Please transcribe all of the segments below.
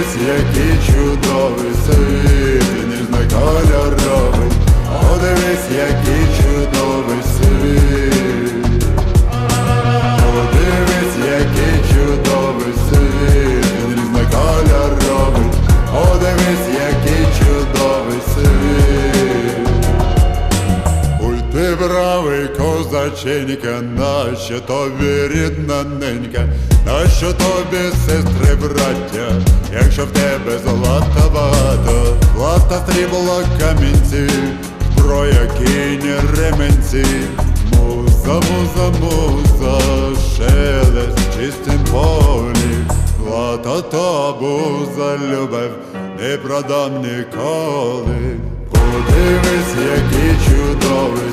який чудовий світ, ніжно-кольоровий, подивись, який чудовий світ. Подивись, який чудовий бравий козаченька, нащо тобі рідна ненька, нащо тобі сестри браття, якщо в тебе золота багато, злата срібло камінці, зброя кінь ременці, муза, муза, муза, шелест в чистім полі, злата тобуза любов, не продам ніколи. Подивись, який чудовий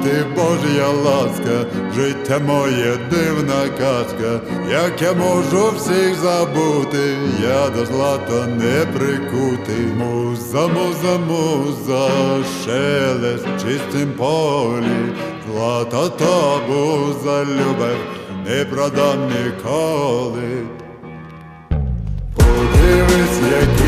Мати Божя ласка, життя моє дивна казка, як я можу всіх забути, я до злата не прикутий. Муза, муза, муза, шелест в чистім полі, злата табуза любов, не продам ніколи. Подивись, який